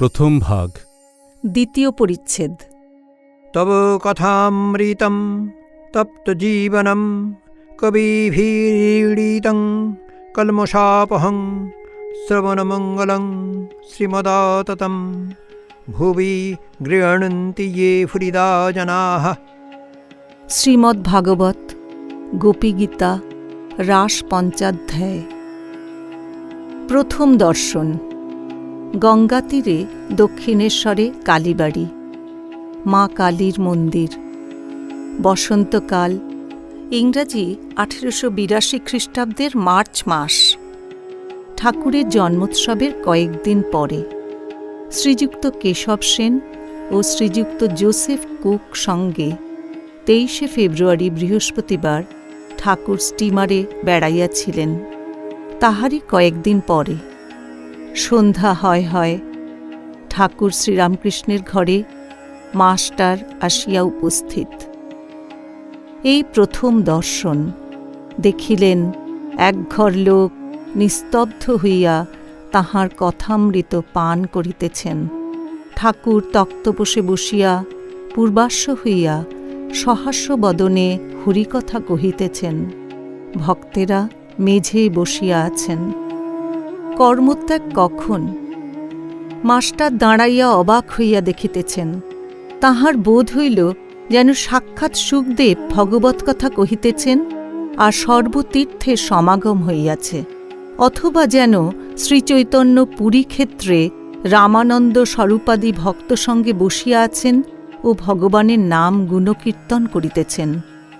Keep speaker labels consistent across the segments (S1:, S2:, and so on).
S1: প্রথম ভাগ।
S2: দ্বিতীয় পরিচ্ছেদ।
S3: তব কথামৃতম তপ্তজীবনম কবিভীড়িতং কলমশাপহং শ্রবণমঙ্গলং শ্রীমদাততম। ভুবি গৃহণন্তি ये ফুরিদা জনাः
S2: শ্রীমদ্ ভাগবত গোপীগীতা রাস পঞ্চাধ্যায়। প্রথম দর্শন। গঙ্গা তীরে দক্ষিণেশ্বরে কালীবাড়ি, মা কালীর মন্দির। বসন্তকাল, ইংরাজি আঠেরোশো বিরাশি খ্রিস্টাব্দের মার্চ মাস। ঠাকুরের জন্মোৎসবের কয়েকদিন পরে। শ্রীযুক্ত কেশব সেন ও শ্রীযুক্ত জোসেফ কুক সঙ্গে তেইশে ফেব্রুয়ারি বৃহস্পতিবার ঠাকুর স্টিমারে বেড়াইয়াছিলেন। তাহারই কয়েকদিন পরে। সন্ধ্যা হয় হয়। ঠাকুর শ্রীরামকৃষ্ণের ঘরে মাস্টার আসিয়া উপস্থিত। এই প্রথম দর্শন দেখিলেন একঘর লোক নিস্তব্ধ হইয়া তাহার কথামৃত পান করিতেছেন। ঠাকুর তক্তপোষে বসিয়া পূর্বাশ্ব হইয়া সহাস্য বদনে হরিকথা কহিতেছেন, ভক্তেরা মেঝেই বসিয়া আছেন। কর্মত্যাগ কখন? মাস্টার দাঁড়াইয়া অবাক হইয়া দেখিতেছেন, তাহার বোধ হইল যেন সাক্ষাৎ সুখদেব ভগবত কথা কহিতেছেন আর সর্বতীর্থে সমাগম হইয়াছে, অথবা যেন শ্রীচৈতন্য পুরী ক্ষেত্রে রামানন্দ স্বরূপাদি ভক্ত সঙ্গে বসিয়া আছেন ও ভগবানের নাম গুণকীর্তন করিতেছেন।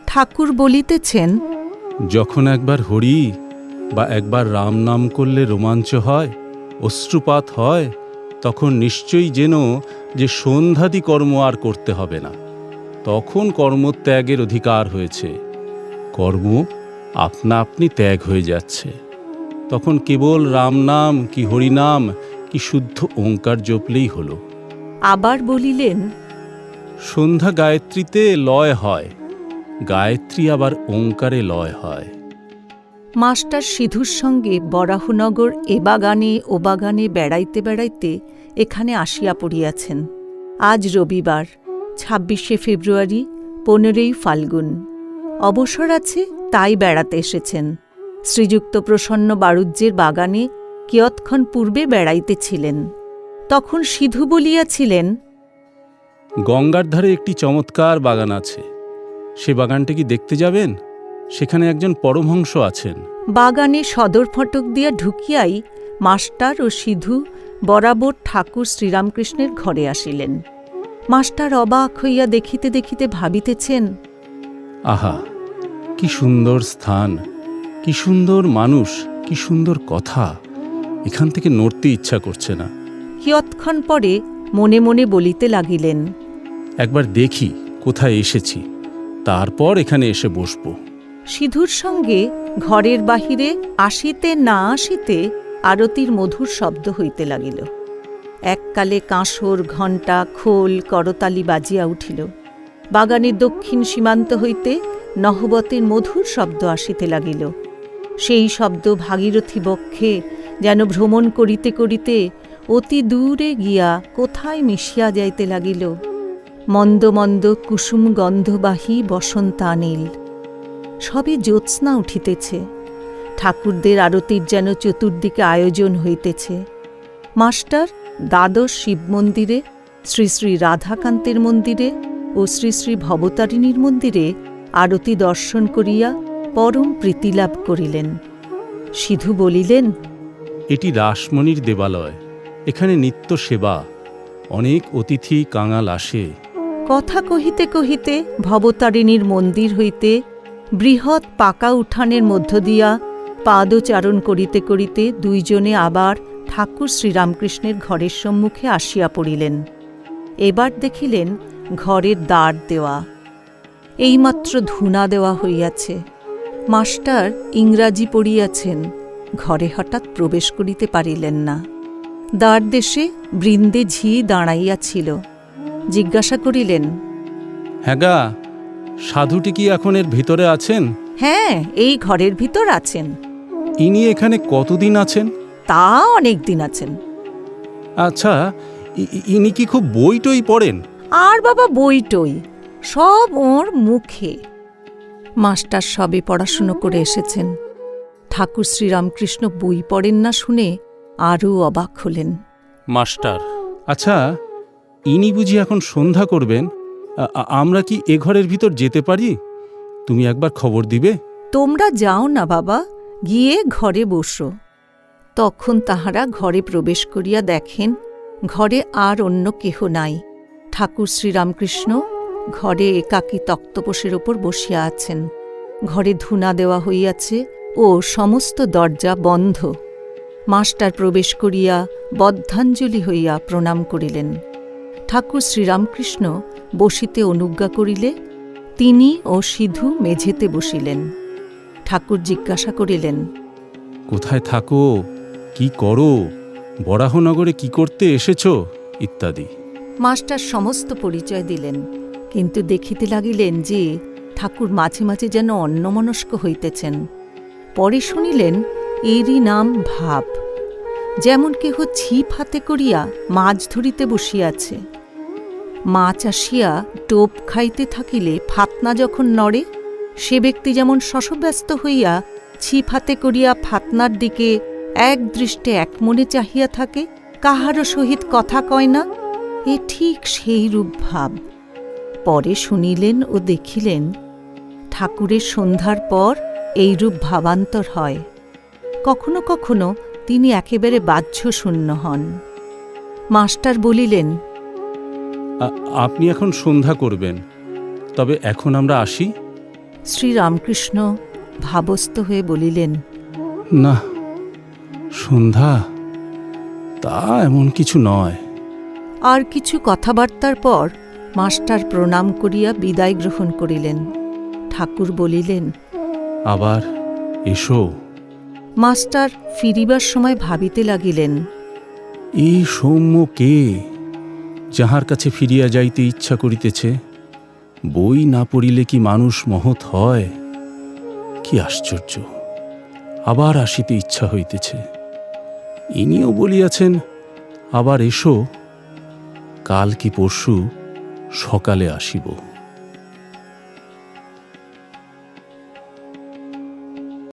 S2: ঠাকুর বলিতেছেন,
S1: যখন একবার হরি বা একবার রাম নাম করলে রোমাঞ্চ হয় অশ্রুপাত হয় তখন নিশ্চয়ই যেন যে সন্ধ্যাদি কর্ম আর করতে হবে না। তখন কর্মত্যাগের অধিকার হয়েছে। কর্ম আপনা আপনি ত্যাগ হয়ে যাচ্ছে। তখন কেবল রাম নাম কি হরিনাম কি শুদ্ধ ওঙ্কার জপলেই হলো।
S2: আবার বলিলেন
S1: সন্ধ্যা গায়ত্রীতে লয় হয় গায়ত্রী আবার ওঙ্কারে লয় হয়।
S2: মাস্টার সিধুর সঙ্গে বরাহনগর এ বাগানে ও বাগানে বেড়াইতে বেড়াইতে এখানে আসিয়া পড়িয়াছেন। আজ রবিবার, ছাব্বিশে ফেব্রুয়ারি, পনেরোই ফাল্গুন। অবসর আছে, তাই বেড়াতে এসেছেন। শ্রীযুক্ত প্রসন্ন বাড়ুজ্যের বাগানে কিয়ৎক্ষণ পূর্বে বেড়াইতেছিলেন তখন সিধু বলিয়াছিলেন,
S1: গঙ্গার ধারে একটি চমৎকার বাগান আছে। সে বাগানটি কি দেখতে যাবেন? সেখানে একজন পরমহংস আছেন।
S2: বাগানে সদর ফটক দিয়া ঢুকিয়াই মাস্টার ও সিধু বরাবর ঠাকুর শ্রীরামকৃষ্ণের ঘরে আসিলেন। মাস্টার অবাক হইয়া দেখিতে দেখিতে ভাবিতেছেন
S1: আহা কি সুন্দর স্থান কি সুন্দর মানুষ কি সুন্দর কথা এখান থেকে নড়তে ইচ্ছা করছে না।
S2: কিয়ৎক্ষণ পরে মনে মনে বলিতে লাগিলেন
S1: একবার দেখি কোথায় এসেছি তারপর এখানে এসে বসবো।
S2: সিধুর সঙ্গে ঘরের বাহিরে আসিতে না আসিতে আরতির মধুর শব্দ হইতে লাগিল। এককালে কাঁসর, ঘণ্টা, খোল, করতালি বাজিয়া উঠিল। বাগানের দক্ষিণ সীমান্ত হইতে নহবতের মধুর শব্দ আসিতে লাগিল। সেই শব্দ ভাগীরথী বক্ষে যেন ভ্রমণ করিতে করিতে অতি দূরে গিয়া কোথায় মিশিয়া যাইতে লাগিল। মন্দ মন্দ কুসুম গন্ধবাহী বসন্তানিল। সবে জ্যোৎস্না উঠিতেছে। ঠাকুরদের আরতির যেন চতুর্দিকে আয়োজন হইতেছে। মাস্টার দ্বাদশ শিব মন্দিরে শ্রী শ্রী রাধাকান্তের মন্দিরে ও শ্রী শ্রী ভবতারিণীর মন্দিরে আরতি দর্শন করিয়া পরম প্রীতিলাভ করিলেন। সিধু বলিলেন
S1: এটি রাসমণির দেবালয়। এখানে নিত্য সেবা। অনেক অতিথি কাঙাল আসে।
S2: কথা কহিতে কহিতে ভবতারিণীর মন্দির হইতে বৃহৎ পাকা উঠানের মধ্য দিয়া পাদচারণ করিতে করিতে দুইজনে আবার ঠাকুর শ্রীরামকৃষ্ণের ঘরের সম্মুখে আসিয়া পড়িলেন। এবার দেখিলেন ঘরের দ্বার দেওয়া। এইমাত্র ধুনা দেওয়া হইয়াছে। মাস্টার ইংরাজি পড়িয়াছেন, ঘরে হঠাৎ প্রবেশ করিতে পারিলেন না। দ্বার দেশে বৃন্দে ঝি দাঁড়াইয়াছিল। জিজ্ঞাসা করিলেন
S1: হ্যাঁ সাধুটি কি এখন এর ভিতরে আছেন?
S2: হ্যাঁ এই ঘরের ভিতর আছেন।
S1: ইনি এখানে কতদিন আছেন?
S2: তা অনেক দিন আছেন।
S1: আচ্ছা ই- ইনি কি খুব বই টই পড়েন?
S2: আর বাবা বইটই সব ওর মুখে। মাস্টার সবে পড়াশুনো করে এসেছেন। ঠাকুর শ্রীরামকৃষ্ণ বই পড়েন না শুনে আরও অবাক হলেন।
S1: মাস্টার আচ্ছা ইনি বুঝি এখন সন্ধ্যা করবেন? আমরা কি এ ঘরের ভিতর যেতে পারি? তুমি একবার খবর দিবে?
S2: তোমরা যাও না বাবা, গিয়ে ঘরে বসো। তখন তাহারা ঘরে প্রবেশ করিয়া দেখেন, ঘরে আর অন্য কেহ নাই। ঠাকুর শ্রীরামকৃষ্ণ ঘরে একাকী তক্তপোষের ওপর বসিয়া আছেন। ঘরে ধুনা দেওয়া হইয়াছে ও সমস্ত দরজা বন্ধ। মাস্টার প্রবেশ করিয়া বদ্ধাঞ্জলি হইয়া প্রণাম করিলেন। ঠাকুর শ্রীরামকৃষ্ণ বসিতে অনুজ্ঞা করিলে তিনি ও সিধু মেঝেতে বসিলেন। ঠাকুর জিজ্ঞাসা করিলেন
S1: কোথায় থাকো? কি করো? বরাহনগরে কি করতে এসেছ? ইত্যাদি।
S2: মাস্টার সমস্ত পরিচয় দিলেন কিন্তু দেখিতে লাগিলেন যে ঠাকুর মাঝে মাঝে যেন অন্যমনস্ক হইতেছেন। পরে শুনিলেন এরই নাম ভাব। যেমন কেহ ছিপ হাতে করিয়া মাছ ধরিতে বসিয়াছে মাছ আসিয়া টোপ খাইতে থাকিলে ফাতনা যখন নড়ে, সে ব্যক্তি যেমন শশব্যস্ত হইয়া ছিপ হাতে করিয়া ফাতনার দিকে এক দৃষ্টে এক মনে চাহিয়া থাকে, কাহারও সহিত কথা কয় না, এ ঠিক সেই রূপ ভাব পরে শুনিলেন ও দেখিলেন, ঠাকুরের সন্ধ্যার পর এইরূপ ভাবান্তর হয়। কখনো কখনো তিনি একেবারে বাহ্য শূন্য হন। মাস্টার বলিলেন
S1: আপনি এখন সন্ধ্যা করবেন। তবে এখন আমরা আসি।
S2: শ্রীরামকৃষ্ণ ভাবস্থ হয়ে বলিলেন
S1: না সন্ধ্যা? তা এমন কিছু নয়।
S2: আর কিছু কথাবার্তার পর মাস্টার প্রণাম করিয়া বিদায় গ্রহণ করিলেন। ঠাকুর বলিলেন
S1: আবার এসো।
S2: মাস্টার ফিরিবার সময় ভাবিতে লাগিলেন
S1: এই সৌম্য কে? যাহার কাছে ফিরিয়া যাইতে ইচ্ছা করিতেছে, বই না পড়িলে কি মানুষ মহৎ হয়? কি আশ্চর্য! আবার আসিতে ইচ্ছা হইতেছে। ইনিও বলিয়াছেন, আবার এসো, কাল কি পরশু সকালে আসিব।